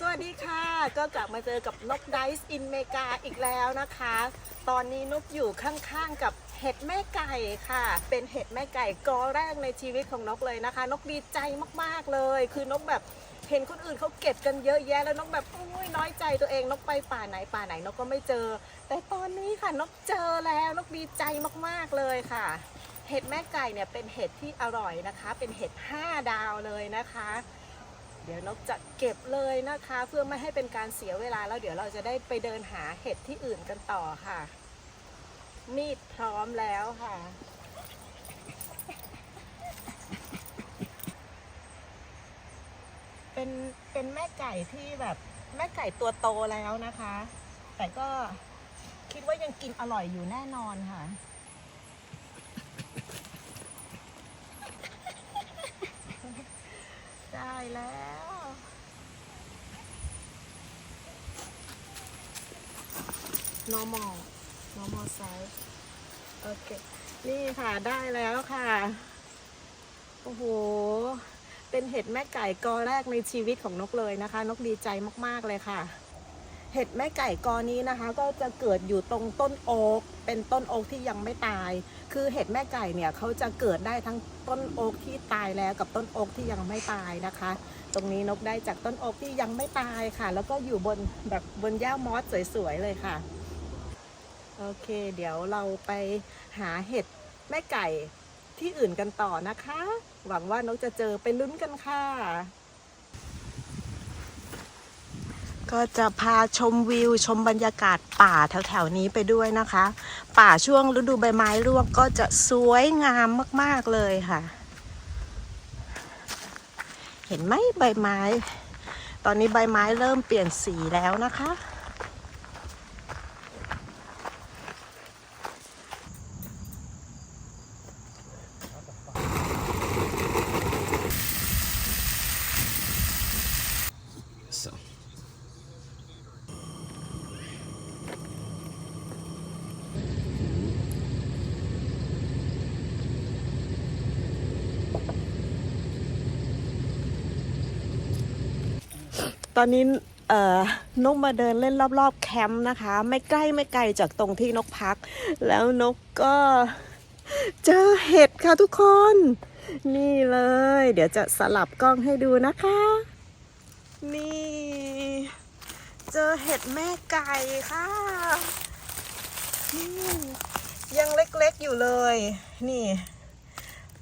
สวัสดีค่ะ ก็กลับมาเจอกับนกไดซ์อินเมกาอีกแล้วนะคะ ตอนนี้นกอยู่ข้างๆกับเห็ดแม่ไก่ค่ะ เป็นเห็ดแม่ไก่กอแรกในชีวิตของนกเลยนะคะ นกดีใจมากๆเลย คือนกแบบเห็นคนอื่นเขาเก็บกันเยอะแยะแล้วนกแบบอุ้ยน้อยใจตัวเองนกไปป่าไหนป่าไหนนกก็ไม่เจอ แต่ตอนนี้ค่ะนกเจอแล้วนกดีใจมากๆเลยค่ะ เห็ดแม่ไก่เนี่ยเป็นเห็ดที่อร่อยนะคะ เป็นเห็ด 5 ดาวเลยนะคะ เดี๋ยวนกจะเก็บเลยนะคะ เพื่อไม่ให้เป็นการเสียเวลาแล้วเดี๋ยวเราจะได้ไปเดินหาเห็ดที่อื่นกันต่อค่ะ มีดพร้อมแล้วค่ะเป็นเป็นแม่ไก่ที่แบบแม่ไก่ตัวโตแล้วนะคะ แต่ก็คิดว่ายังกินอร่อยอยู่แน่นอนค่ะ ได้แล้ว normal normal size โอเค นี่ค่ะได้แล้วค่ะ โอ้โห เป็นเห็ดแม่ไก่กอแรกในชีวิตของนกเลยนะคะ นกดีใจมากๆเลยค่ะ เห็ดแม่ไก่กอนี้นะคะ ก็จะเกิดอยู่ตรงต้นโอ๊ก เป็นต้นโอ๊กที่ยังไม่ตาย คือเห็ดแม่ไก่เนี่ยเขาจะเกิดได้ทั้งต้นโอ๊กที่ตายแล้วกับต้นโอ๊กที่ยังไม่ตายนะคะ ตรงนี้นกได้จากต้นโอ๊กที่ยังไม่ตายค่ะ แล้วก็อยู่บนแบบบนหญ้ามอสสวยๆเลยค่ะ โอเค เดี๋ยวเราไปหาเห็ดแม่ไก่ที่อื่นกันต่อนะคะ หวังว่านกจะเจอไปลุ้นกันค่ะ ก็จะพาชมวิวชมบรรยากาศป่าแถวๆนี้ไปด้วยนะคะ ป่าช่วงฤดูใบไม้ร่วงก็จะสวยงามมาก ๆ เลยค่ะ เห็นไหมใบไม้ ตอนนี้ใบไม้เริ่มเปลี่ยนสีแล้วนะคะ ตอนนี้เอ่อนกมาเดินเล่นรอบๆแคมป์นะคะ ไม่ใกล้ไม่ไกลจากตรงที่นกพัก แล้วนกก็เจอเห็ดค่ะทุกคน นี่เลย เดี๋ยวจะสลับกล้องให้ดูนะคะ นี่ เจอเห็ดแม่ไก่ค่ะยังเล็กๆอยู่เลย นี่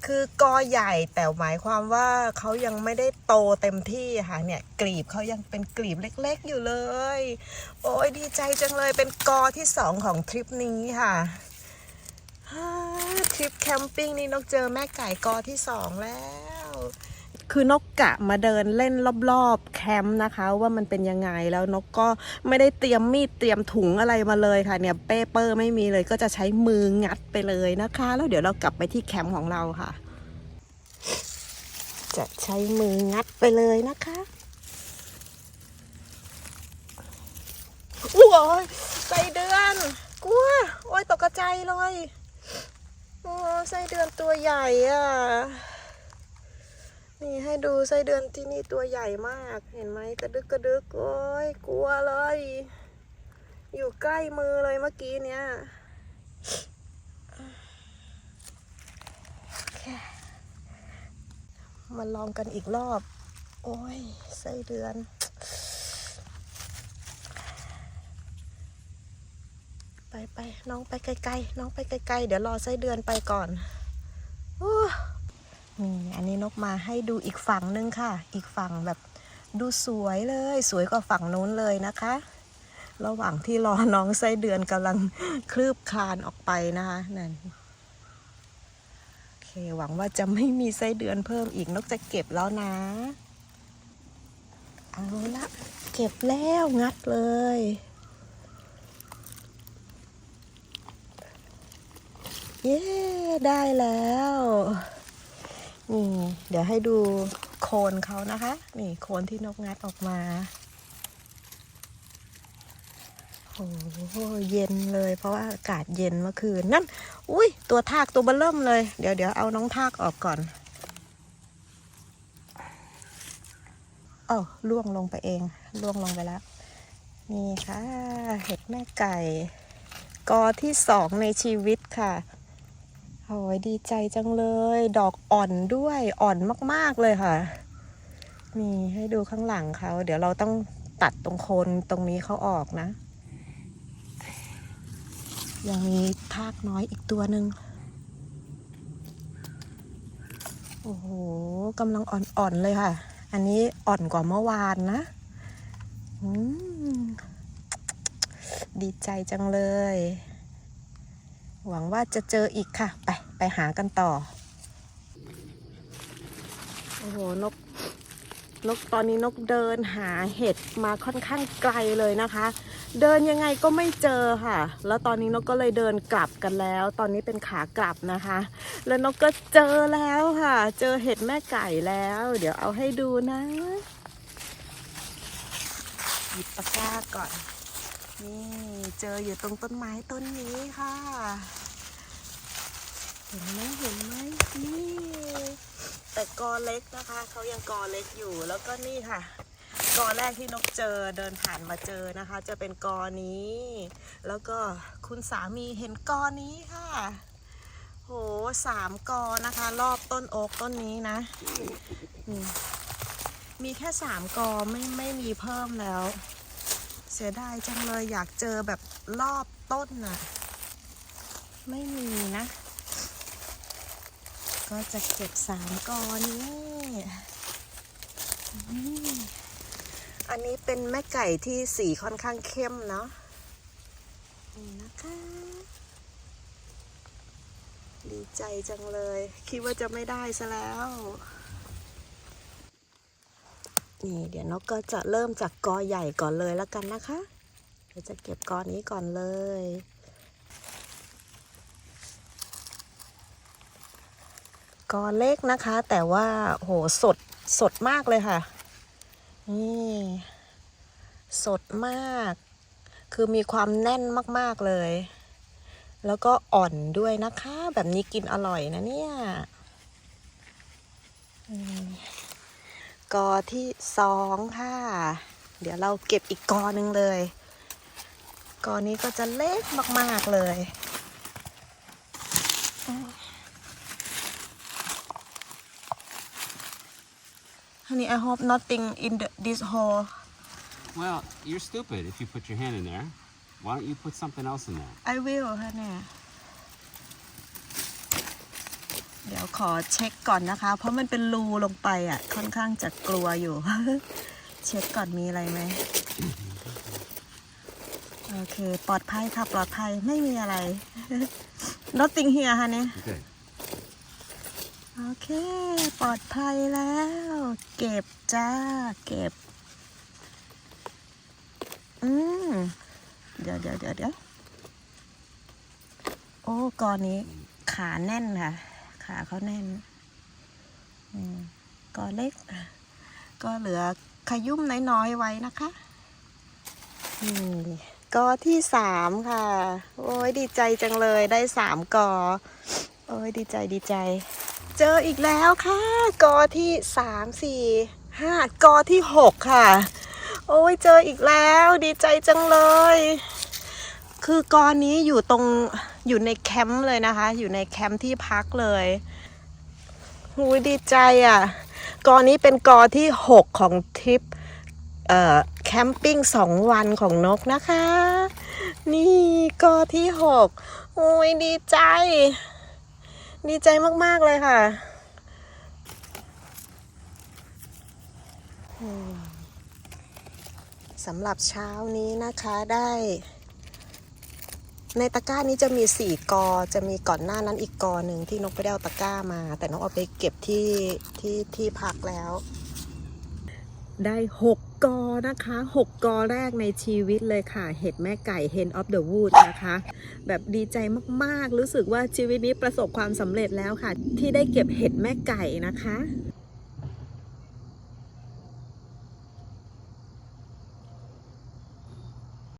คือกอใหญ่แต่หมายความว่าเขายังไม่ได้โตเต็มที่ค่ะเนี่ยกลีบเขายังเป็นกลีบเล็กๆอยู่เลย โอ้ยดีใจจังเลยเป็นกอที่สองของทริปนี้ค่ะทริปแคมปิ้งนี่นกเจอแม่ไก่กอที่สองแล้ว คือนกกะมาเดินเล่นรอบๆแคมป์นะคะ ว่ามันเป็นยังไงแล้วนกก็ไม่ได้เตรียมมีดเตรียมถุงอะไรมาเลยค่ะเนี่ยเปเปอร์ไม่มีเลยก็จะใช้มืองัดไปเลยนะคะ แล้วเดี๋ยวเรากลับไปที่แคมป์ของเราค่ะ จะใช้มืองัดไปเลยนะคะอุ้ยไส้เดือนกลัวโอ้ยตกใจเลยโอ้ไส้เดือนตัวใหญ่อะ นี่ให้ดูไส้เดือนที่นี่ตัวใหญ่มาก เห็นไหมกระดึกกระดึกโอ้ยกลัวเลย อยู่ใกล้มือเลยเมื่อกี้เนี้ยมาลองกันอีกรอบ โอ้ยไส้เดือน ไปไปน้องไปไกลๆ น้องไปไกลๆ เดี๋ยวรอไส้เดือนไปก่อนโอ้ นี่อันนี้นกมาให้ดูอีกฝั่งนึงค่ะ อีกฝั่งแบบดูสวยเลย สวยกว่าฝั่งโน้นเลยนะคะ ระหว่างที่รอน้องไส้เดือนกำลังคลืบคลานออกไปนะคะนั่นโอเคหวังว่าจะไม่มีไส้เดือนเพิ่มอีกนกจะเก็บแล้วนะเอาละเก็บแล้วงัดเลยเย้ได้แล้ว นี่เดี๋ยวให้ดูโคนเขานะคะ นี่โคนที่นกงัดออกมาโอ้โหเย็นเลยเพราะว่าอากาศเย็นเมื่อคืนนั่นอุ้ยตัวทากตัวเบลเริ่มเลย เดี๋ยวเดี๋ยวเอาน้องทากออกก่อนเอ้าล่วงลงไปเองล่วงลงไปแล้ว นี่ค่ะ เห็ดแม่ไก่ กอที่สองในชีวิตค่ะ โอ้ยดีใจจังเลย ดอกอ่อนด้วยอ่อนมาก ๆ เลยค่ะ นี่ให้ดูข้างหลังเขา เดี๋ยวเราต้องตัดตรงโคนตรงนี้เขาออกนะ ยังมีทากน้อยอีกตัวหนึ่งโอ้โหกำลังอ่อนๆเลยค่ะ อันนี้อ่อนกว่าเมื่อวานนะดีใจจังเลย หวังว่าจะเจออีกค่ะ ไป ไปหากันต่อ โอ้โห นก นกตอนนี้นกเดินหาเห็ดมาค่อนข้างไกลเลยนะคะ เดินยังไงก็ไม่เจอค่ะ แล้วตอนนี้นกก็เลยเดินกลับกันแล้ว ตอนนี้เป็นขากลับนะคะ แล้วนกก็เจอแล้วค่ะ เจอเห็ดแม่ไก่แล้ว เดี๋ยวเอาให้ดูนะ หยิบตะกร้าก่อน นี่เจออยู่ตรงต้นไม้ต้นนี้ค่ะ เห็นไหมเห็นไหมนี่ แต่กอเล็กนะคะเขายังกอเล็กอยู่แล้วก็นี่ค่ะ กอแรกที่นกเจอเดินผ่านมาเจอนะคะ จะเป็นกอนี้ แล้วก็คุณสามีเห็นกอนี้ค่ะโหสามกอนะคะ รอบต้นโอ๊กต้นนี้นะ มีแค่สามกอไม่ไม่มีเพิ่มแล้ว เสียดายจังเลยอยากเจอแบบรอบต้นน่ะ ไม่มีนะ ก็จะเก็บสามกอนี้อืมอันนี้เป็นแม่ไก่ที่สีค่อนข้างเข้มเนาะนี่นะคะ ดีใจจังเลย คิดว่าจะไม่ได้ซะแล้ว นี่เดี๋ยวนกก็จะเริ่มจากกอใหญ่ก่อนเลยแล้วกันนะคะ เดี๋ยวจะเก็บกอนี้ก่อนเลย กอเล็กนะคะ แต่ว่าโหสดสดมากเลยค่ะ นี่สดมาก คือมีความแน่นมากๆเลย แล้วก็อ่อนด้วยนะคะ แบบนี้กินอร่อยนะเนี่ย กอที่สองค่ะ เดี๋ยวเราเก็บอีกกอหนึ่งเลย กอนี้ก็จะเล็กมาก ๆ เลย Honey, I hope nothing in the, this hole. Well, you're stupid if you put your hand in there. Why don't you put something else in there? I will ค่ะเนี่ยเดี๋ยวขอเช็คก่อนนะคะ เพราะมันเป็นรูลงไปอะ ค่อนข้างจะกลัวอยู่ เช็คก่อนมีอะไรไหมโอเค ปลอดภัยค่ะปลอดภัยไม่มีอะไร nothing here ค่ะเนี่ย Good. โอเค ปลอดภัยแล้ว เก็บจ้า เก็บ อืม เดี๋ยวเดี๋ยวเดี๋ยวเดี๋ยวโอ้กอนนี้ขาแน่นค่ะ ขาเขาแน่นอืมกอเล็ก ก็เหลือขยุ่มน้อยๆไว้นะคะกอที่สามค่ะ โอ้ยดีใจจังเลยได้สามกอ โอ้ยดีใจดีใจ เจออีกแล้วค่ะ กอที่สามสี่ห้ากอที่หกค่ะ โอ้ยเจออีกแล้ว ดีใจจังเลย คือกอนี้อยู่ตรงอยู่ในแคมป์เลยนะคะ อยู่ในแคมป์ที่พักเลยหูยดีใจอะ กอนี้เป็นกอที่หกของทริปเอ่อแคมปิ้งสองวันของนกนะคะ นี่กอที่หกโอ้ยดีใจ ดีใจมาก ๆ เลยค่ะสำหรับเช้านี้นะคะได้ ในตะกร้านี้จะมีสี่กอ จะมีก่อนหน้านั้นอีกกอหนึ่งที่นกไปได้เอาตะกร้ามา แต่นกเอาไปเก็บที่ที่ที่พักแล้ว ได้หกกอนะคะหกกอแรกในชีวิตเลยค่ะ เห็ดแม่ไก่ Hen of the Wood นะคะ แบบดีใจมากๆ รู้สึกว่าชีวิตนี้ประสบความสำเร็จแล้วค่ะ ที่ได้เก็บเห็ดแม่ไก่นะคะ